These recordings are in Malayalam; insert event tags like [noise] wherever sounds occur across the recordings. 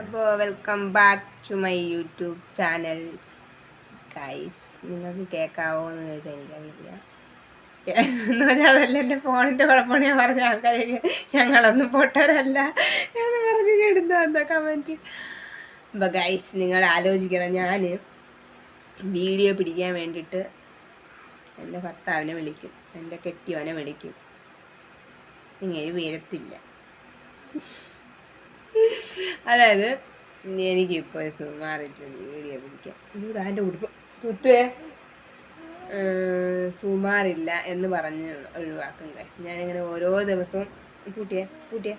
അപ്പോൾ welcome back to my YouTube channel guys നിങ്ങൾക്ക് കേൾക്കാവോ എന്ന് ചോദിച്ചാൽ എനിക്കറിയില്ല. എന്ന് വെച്ചാൽ അതല്ല എന്റെ ഫോണിന്റെ കുഴപ്പമാണ് ഞാൻ പറഞ്ഞ ആൾക്കാർ ഞങ്ങളൊന്നും പൊട്ടരല്ല എന്ന് പറഞ്ഞ് ഇടുന്ന എന്താ കമന്റ് അപ്പോൾ ഗൈസ് നിങ്ങൾ ആലോചിക്കണം ഞാൻ വീഡിയോ പിടിക്കാൻ വേണ്ടിയിട്ട് എന്റെ ഭർത്താവിനെ വിളിക്കും എന്റെ കെട്ടിയവനെ വിളിക്കും. ഇങ്ങനെ വീരത്തില്ല. അതായത് എനിക്ക് ഇപ്പോൾ സുമാറിട്ടുണ്ട് വീഡിയോ പിടിക്കാം. ഇത് അതിന്റെ ഉടുപ്പ്. തുത്തുവേ സുമാറില്ല എന്ന് പറഞ്ഞ് ഒഴിവാക്കും കൈ ഞാനിങ്ങനെ ഓരോ ദിവസവും പൂട്ടിയ പൂട്ടിയ.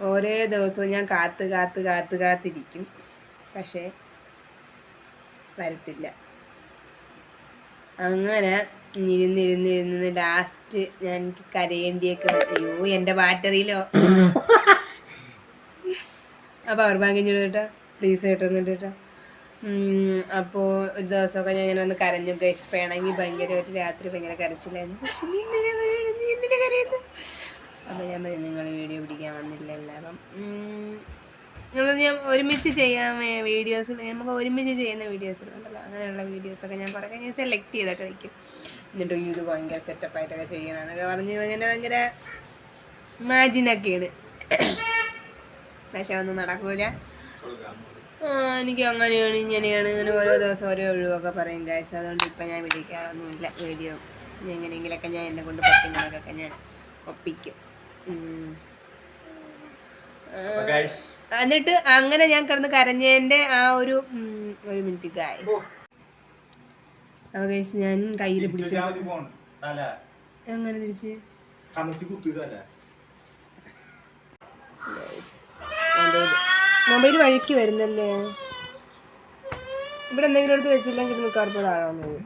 ഓരോ ദിവസവും ഞാൻ കാത്ത് കാത്ത് കാത്ത് കാത്തിരിക്കും. പക്ഷേ വരത്തില്ല. അങ്ങനെ ഇരുന്നിരുന്നിരുന്ന് ലാസ്റ്റ് ഞാൻ എനിക്ക് കരയേണ്ടിയൊക്കെ. അയ്യോ എന്റെ ബാറ്ററിയിലോ [laughs] ആ പവർ ബാങ്ക് ഇഞ്ഞോട്ട് കേട്ടോ പ്ലീസ് കേട്ടൊന്നുണ്ട് കേട്ടോ അപ്പോൾ ഒരു ദിവസമൊക്കെ ഞാൻ ഇങ്ങനെ ഒന്ന് കരഞ്ഞു. ഗൈസ് വേണമെങ്കിൽ ഭയങ്കരമായിട്ട് രാത്രി ഭയങ്കര കരച്ചില്ലായിരുന്നു പക്ഷെ നീ എന്തിനാ കരയുന്നത്? നീ അപ്പോൾ ഞാൻ പറഞ്ഞു നിങ്ങൾ വീഡിയോ പിടിക്കാൻ വന്നില്ല എല്ലാവരും. നമ്മൾ ഞാൻ ഒരുമിച്ച് ചെയ്യാൻ വീഡിയോസ് നമുക്ക് ഒരുമിച്ച് ചെയ്യുന്ന വീഡിയോസ് ഉണ്ടല്ലോ. അങ്ങനെയുള്ള വീഡിയോസൊക്കെ ഞാൻ കുറേ ഞാൻ സെലക്ട് ചെയ്തൊക്കെ വയ്ക്കും എന്നിട്ട് ഇത് ഭയങ്കര സെറ്റപ്പായിട്ടൊക്കെ ചെയ്യണം എന്നൊക്കെ പറഞ്ഞ് ഇങ്ങനെ ഭയങ്കര ഇമാജിനൊക്കെയാണ് പക്ഷെ ഒന്നും നടക്കൂല എനിക്ക് അങ്ങനെയാണ് ഇങ്ങനെയാണ് ഇങ്ങനെ ഓരോ ദിവസം ഓരോ ഒഴിവൊക്കെ പറയും ഗൈസ് അതുകൊണ്ട് ഇപ്പം ഞാൻ വിളിക്കാറൊന്നുമില്ല. വീഡിയോ എങ്ങനെയെങ്കിലൊക്കെ ഞാൻ എന്നെ കൊണ്ട് പറ്റുന്നതൊക്കെ ഞാൻ ഒപ്പിക്കും. എന്നിട്ട് അങ്ങനെ ഞാൻ കിടന്ന് കരഞ്ഞതിന്റെ ആ ഒരു ഒരു മിനിറ്റ് ഗായ് അപ്പോൾ ഗൈസ് ഞാൻ കയ്യിൽ പിടിച്ച തല എങ്ങനെ തിരിച്ച്? മൊബൈൽ വഴിക്ക് വരുന്നല്ലേ? ഇവിടെ എന്തെങ്കിലും എടുത്ത് വെച്ചില്ലെങ്കിൽ വന്നത്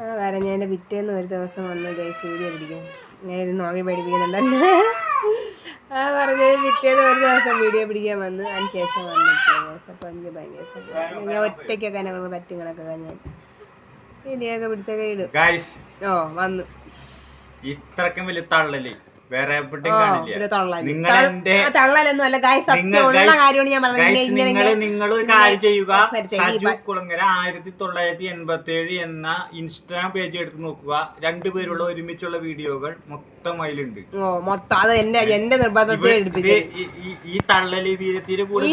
ആ കാരണം ഞാൻ എന്റെ വിറ്റേന്ന് ഒരു ദിവസം വന്ന് ഗൈസ് വീഡിയോ പിടിക്കും ഞാൻ ഇത് നോക്കി പഠിപ്പിക്കുന്നുണ്ടല്ലേ ആ പറഞ്ഞത് വിറ്റേന്ന് ഒരു ദിവസം വീഡിയോ പിടിക്കാൻ വന്നു. അതിന് ശേഷം വന്നിട്ട് അപ്പോൾ എനിക്ക് ഭയങ്കര ഞാൻ ഒറ്റയ്ക്കൊക്കെ കൊണ്ട് പറ്റും കണക്കൊക്കെ ഞാൻ വീഡിയോ ഒക്കെ പിടിച്ചൊക്കെ ഇടും. ഓ വന്നു. ഇത്രക്കും വലിയ തള്ളൽ. വേറെ എവിടെയും തള്ളലൊന്നും അല്ല. ഗായ് സത്യമുള്ള കാര്യമാണ് ഞാൻ പറഞ്ഞത്. നിങ്ങൾ ഒരു കാര്യം ചെയ്യുക. സജു കുളങ്ങര ആയിരത്തി തൊള്ളായിരത്തി എൺപത്തി ഏഴ് എന്ന ഇൻസ്റ്റാഗ്രാം പേജ് എടുത്ത് നോക്കുക. രണ്ടുപേരുള്ള ഒരുമിച്ചുള്ള വീഡിയോകൾ മൊത്തം അതിലുണ്ട്. ഓ മൊത്തം. അത് എന്റെ എന്റെ നിർബന്ധത്തെ ഈ- ഈ- തള്ളൽ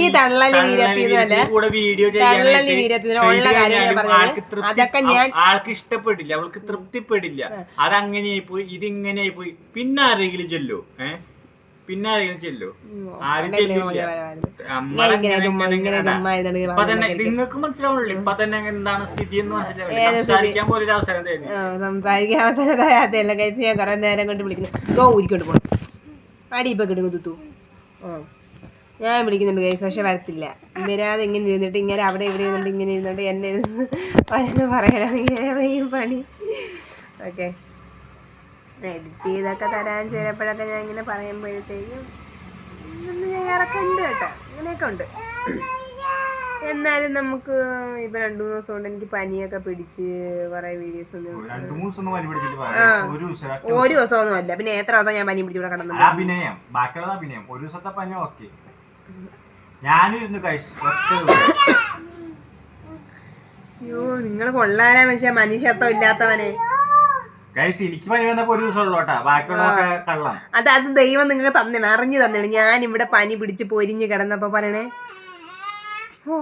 തള്ളൽ കൂടെ വീഡിയോ തള്ളൽ വീരത്തിന് ഉള്ള കാര്യം ഞാൻ പറഞ്ഞത്. ആൾക്ക് തൃപ്തി അതൊക്കെ ഞാൻ- ആൾക്ക് ഇഷ്ടപ്പെടില്ല. അവൾക്ക് തൃപ്തിപ്പെടില്ല. അതങ്ങനെ പോയി ഇതിങ്ങനെയായി പോയി പിന്നെ ആരെങ്കിലും ചെല്ലോ ഏ പിന്നെ ആരെങ്കിലും ചെല്ലോ ആരും ചെല്ലില്ല ഇപ്പൊ തന്നെ. നിങ്ങൾക്ക് മനസ്സിലാവുള്ളൂ ഇപ്പൊ തന്നെ എന്താണ് സ്ഥിതി എന്ന് മനസ്സിലാവില്ല സംസാരിക്കാൻ പോലൊരു അവസരം തരുന്നു സംസാരിക്കാൻ അവസരം തരാത്തല്ല കഴിച്ച് ഞാൻ കുറെ നേരം കൊണ്ട് വിളിക്കുന്നു പോണം അടി ഇപ്പൊ കിട്ടും ഞാൻ വിളിക്കുന്നുണ്ട് കൈസ് പക്ഷെ വരത്തില്ല വരാതെ ഇങ്ങനെ ഇരുന്നിട്ട് ഇങ്ങനെ അവിടെ ഇവിടെ ഇരുന്നിട്ട് ഇങ്ങനെ ഇരുന്നിട്ട് എന്നെ ഇരുന്ന് പറയലാണ് ഇങ്ങനെ പണി ഓക്കെ എഡിറ്റ് ചെയ്തൊക്കെ തരാൻ ചിലപ്പോഴൊക്കെ ഞാൻ ഇങ്ങനെ പറയുമ്പോഴത്തേക്കും ഞാൻ ഇറക്കുന്നുണ്ട് കേട്ടോ. അങ്ങനെയൊക്കെ ഉണ്ട്. എന്നാലും നമുക്ക് ഇപ്പൊ രണ്ടു മൂന്ന് ദിവസം കൊണ്ട് എനിക്ക് പനിയൊക്കെ പിടിച്ച് കുറെ വീഡിയോസ് ഒന്നും ഒരു ദിവസം ദിവസമൊന്നും അല്ല പിന്നെ എത്ര ദിവസം ഞാൻ പനി പിടിച്ച് ഇവിടെ കിടന്നു അഭിനയം. ബാക്കിയുള്ളത് അഭിനയം. ഒരു ദിവസത്തെ പനി ഓക്കെ. ഞാനിരുന്നു കഴിച്ചു ഒറ്റ ദിവസം. അയ്യോ നിങ്ങൾ കൊള്ളാനാ മനുഷ്യ. മനുഷ്യത്വം ഇല്ലാത്തവനെ. എനിക്ക് പനി വന്നപ്പോ ഒരു ദിവസം ഉള്ളു കേട്ടാ ബാക്കിയുള്ളതൊക്കെ കള്ളം. അത് അത് ദൈവം നിങ്ങൾക്ക് തന്നെ അറിഞ്ഞു തന്നെയാണ് ഞാൻ ഇവിടെ പനി പിടിച്ച് പൊരിഞ്ഞു കിടന്നപ്പോ പറയണേ ഓ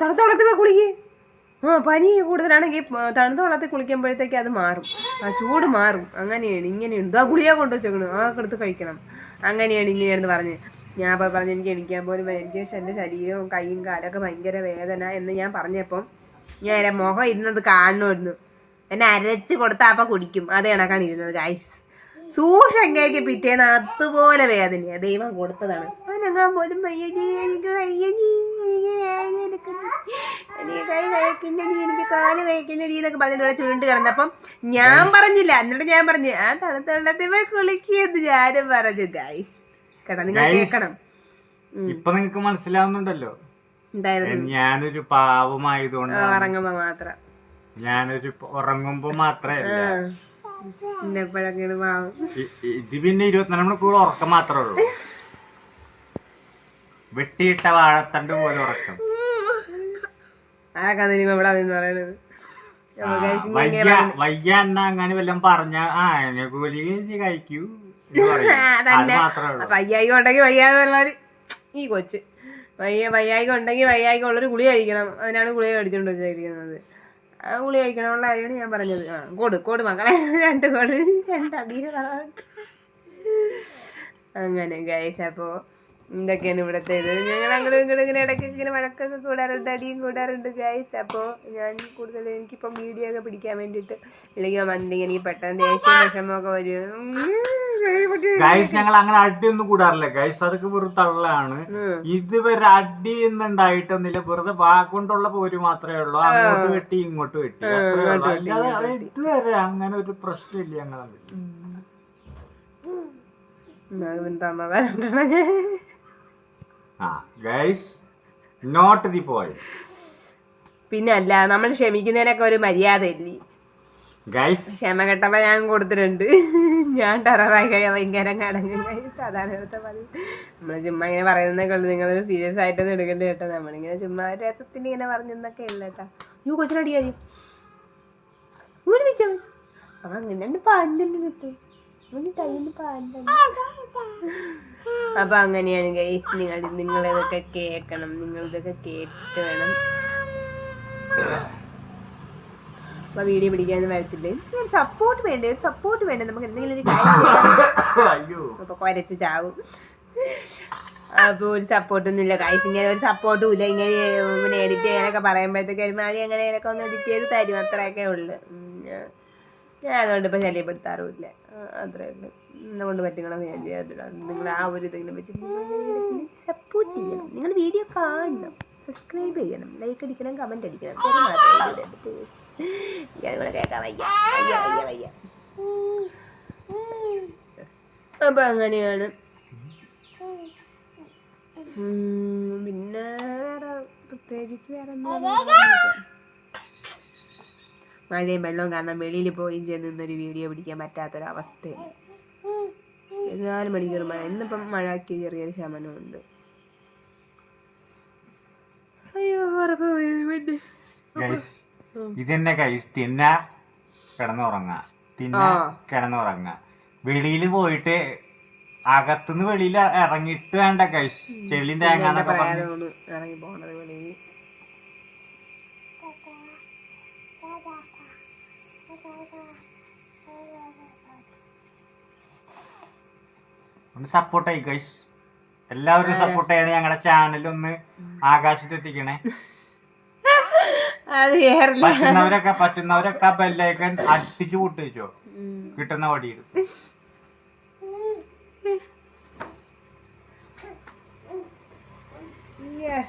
തണുത്ത വെള്ളത്തിൽ പോയി കുളിക്ക്. ആ പനി കൂടുതലാണെങ്കിൽ തണുത്ത വെള്ളത്തിൽ കുളിക്കുമ്പോഴത്തേക്ക് അത് മാറും. ആ ചൂട് മാറും. അങ്ങനെയാണ് ഇങ്ങനെയുണ്ട് ആ ഗുളിക കൊണ്ടു വെച്ചേക്കണം. ആ എടുത്ത് കഴിക്കണം. അങ്ങനെയാണ് ഇങ്ങനെയാണെന്ന് പറഞ്ഞ്. ഞാൻ അപ്പോൾ പറഞ്ഞു എനിക്ക് എണിക്കാൻ പോലും. എനിക്ക് എന്റെ ശരീരവും കൈയും കാലൊക്കെ ഭയങ്കര വേദന എന്ന് ഞാൻ പറഞ്ഞപ്പം ഞാൻ എന്റെ മുഖം ഇരുന്നത് കാണണമായിരുന്നു. എന്നെ അരച്ച് കൊടുത്താൽ അപ്പം കുടിക്കും. അത് കണക്കാണ് ഇരുന്നത് ഗൈസ് സൂക്ഷങ്കയ്ക്ക് പിറ്റേന്ന് അതുപോലെ വേദനയാ. ദൈവം കൊടുത്തതാണ്. അനങ്ങാൻ പോലും വയ്യടി എനിക്ക് വയ്യടി എനിക്ക് വേദന എടുക്കുന്നു. എനിക്ക് കൈ കഴിക്കുന്നടി എനിക്ക് കാൽ കഴിക്കുന്നടി എന്നൊക്കെ പറഞ്ഞിട്ട് ഇവിടെ ചുരുണ്ട് കിടന്നപ്പം ഞാൻ പറഞ്ഞില്ല. എന്നിട്ട് ഞാൻ പറഞ്ഞു ആ തണുത്ത വെള്ളത്തിൽ പോയി കുളിക്കിയെന്ന് ഞാനും പറഞ്ഞു ഗായ് കേട്ടോ നിങ്ങൾ കേക്കണം കേൾക്കണം. ഇപ്പൊ നിങ്ങക്ക് മനസ്സിലാവുന്നുണ്ടല്ലോ. ഞാനൊരു പാവമായതുകൊണ്ട് മാത്രം. ഞാനൊരു ഉറങ്ങുമ്പോ മാത്രേ പിന്നെ എപ്പോഴൊക്കെയാണ് പാവം ഇ- ഇത് പിന്നെ ഇരുപത്തിനാല് മണിക്കൂർ ഉറക്കം മാത്രമേ ഉള്ളൂ. വെട്ടിയിട്ട വാഴത്തണ്ട് പോലെ ഉറക്കം. അതൊക്കെ ഇവിടെ പറയണത്? ആ, അപ്പൊ guys, വയ്യ വയ്യ എന്നാ അങ്ങനെ വല്ലതും പറഞ്ഞ ആ എന്നെ കൂലി കഴിക്കൂ [laughs] മാത്രമേ വയ്യായിക ഉണ്ടെങ്കിൽ വയ്യാതുള്ളവര് ഈ കൊച്ച്. വയ്യ വയ്യായിക ഉണ്ടെങ്കിൽ വയ്യായിക ഉള്ളൊരു ഗുളി കഴിക്കണം. അതിനാണ് ഗുളിക കഴിച്ചുകൊണ്ട് വെച്ചിരിക്കുന്നത് ഗുളി കഴിക്കണമുള്ള കാര്യമാണ് ഞാൻ പറഞ്ഞത്. ആ കൊടു കൊടു മക്കളെ. [laughs] രണ്ട് കോട്. രണ്ട് അടിയിൽ അങ്ങനെ ഗൈസ് അപ്പോൾ എന്തൊക്കെയാണ് ഇവിടുത്തെ ഇത് ഞങ്ങൾ അങ്ങോട്ടും ഇങ്ങോട്ടും ഇങ്ങനെ ഇടയ്ക്ക് ഇങ്ങനെ വഴക്കൊക്കെ കൂടാറുണ്ട് അടിയും കൂടാറുണ്ട് ഗൈസ് അപ്പോൾ ഞാൻ കൂടുതൽ എനിക്കിപ്പം വീഡിയോ ഒക്കെ പിടിക്കാൻ വേണ്ടിയിട്ട് ഇല്ലെങ്കിൽ വന്നിട്ടുണ്ടെങ്കിൽ എനിക്ക് പെട്ടെന്ന് ദേഷ്യം വിഷമമൊക്കെ വരും ഗൈസ് ഞങ്ങൾ അങ്ങനെ അടിയൊന്നും കൂടാറില്ല ഗൈസ് അതൊക്കെ വെറുതെ തള്ളാണ്. ഇതുവരെ അടി ഉണ്ടായിട്ടൊന്നുമില്ല വെറുതെ വാക്കൊണ്ടുള്ള പോര് മാത്രമേ ഉള്ളൂ അങ്ങോട്ട് വെട്ടി ഇങ്ങോട്ട് വെട്ടി അല്ലാതെ ഇതുവരെ അങ്ങനെ ഒരു പ്രശ്നമില്ല ഞങ്ങൾ ആ ഗൈസ് നോട്ട് ദി പോയിന്റ് പിന്നെ അല്ല നമ്മൾ ക്ഷമിക്കുന്നതിനൊക്കെ ഒരു മര്യാദ ഇല്ലേ ഗൈസ് ക്ഷമ കെട്ടപ്പോ ഞാൻ കൊടുത്തിട്ടുണ്ട്. ഞാൻ ടെററായി കഴിയാൻ ഭയങ്കര കടങ്ങും ഇവിടുത്തെ പതി നമ്മൾ ചുമ്മാ ഇങ്ങനെ പറയുന്നതൊക്കെ ഉള്ളു. നിങ്ങൾ സീരിയസ് ആയിട്ടൊന്നും എടുക്കണ്ട കേട്ടോ. നമ്മളിങ്ങനെ ചുമ്മാ രസത്തിന് ഇങ്ങനെ പറഞ്ഞെന്നൊക്കെ ഉള്ളു കേട്ടോ. യൂ കൊച്ചിനടി കാര്യം ഊരി വെച്ചവൻ അവൻ അങ്ങനെ പണ്ടുണ്ട് കിട്ടും അപ്പൊ അങ്ങനെയാണ് ഗൈസ് നിങ്ങൾ നിങ്ങളിതൊക്കെ കേൾക്കണം നിങ്ങൾ ഇതൊക്കെ കേട്ട് വേണം അപ്പൊ വീഡിയോ പിടിക്കാൻ വരത്തില്ലേ? ഒരു സപ്പോർട്ട് വേണ്ടേ? ഒരു സപ്പോർട്ട് വേണ്ടേ? നമുക്ക് എന്തെങ്കിലും ഒരു കാര്യം അയ്യോ. അപ്പൊ കുരച്ച് ചാവും. അപ്പൊ ഒരു സപ്പോർട്ടൊന്നും ഇല്ല. കായ്സ് ഇങ്ങനെ ഒരു സപ്പോർട്ടും ഇല്ല. ഇങ്ങനെ പിന്നെ എഡിറ്റ് ചെയ്യാനൊക്കെ പറയുമ്പോഴത്തേക്ക് ഒരുമാതിരി അങ്ങനെയൊക്കെ ഒന്ന് എഡിറ്റ് ചെയ്ത് തരും. അത്രയൊക്കെ ഉള്ളു. ഞാൻ അതുകൊണ്ട് ഇപ്പൊ ശല്യപ്പെടുത്താറുമില്ല ആ, അത്രേ ഉള്ളു. എന്നെ പറ്റുകളൊക്കെ ഞാൻ നിങ്ങൾ ആ ഒരു സപ്പോർട്ട് ചെയ്യണം. നിങ്ങൾ വീഡിയോ കാണണം. സബ്സ്ക്രൈബ് ചെയ്യണം. ലൈക്ക് അടിക്കണം കമന്റ് അടിക്കണം. എനിക്കതുകൂടെ കേൾക്കാൻ വയ്യ. വയ്യ വയ്യ വയ്യ. അപ്പൊ അങ്ങനെയാണ്. പിന്നെ വേറെ പ്രത്യേകിച്ച് വേറെ പറയാനില്ല. മഴയും വെള്ളവും കാരണം വെളിയിൽ പോയി ചെന്നൊരു വീഡിയോ പിടിക്കാൻ പറ്റാത്തൊരവസ്ഥയാണ് ഇരുപത്തിനാല് മണിക്കൂർ മഴ. ഇന്നിപ്പം മഴയ്ക്ക് ചെറിയൊരു ശമനമുണ്ട്. അയ്യോ. ഗൈസ് ഇതന്നെ ഗൈസ് തിന്ന കിടന്നുറങ്ങ. തിന്ന. കിടന്നുറങ്ങ. വെളിയിൽ പോയിട്ട് അകത്തുനിന്ന് വെളിയിൽ ഇറങ്ങിയിട്ട് വേണ്ട കൈസ് ചെളിയും പറഞ്ഞു ഇറങ്ങി പോണത് വെളിയിൽ. ഒന്ന് സപ്പോർട്ട് ആയി എല്ലാവരും സപ്പോർട്ട് ചെയ്യണേ ഞങ്ങളുടെ ചാനൽ ഒന്ന് ആകാശത്ത് എത്തിക്കണേ പറ്റുന്നവരൊക്കെ പറ്റുന്നവരൊക്കെ ആ ബെല്ലൈക്കൺ അടിച്ചു കൂട്ടി വെച്ചോ. കിട്ടുന്ന വടിയിൽ Yeah.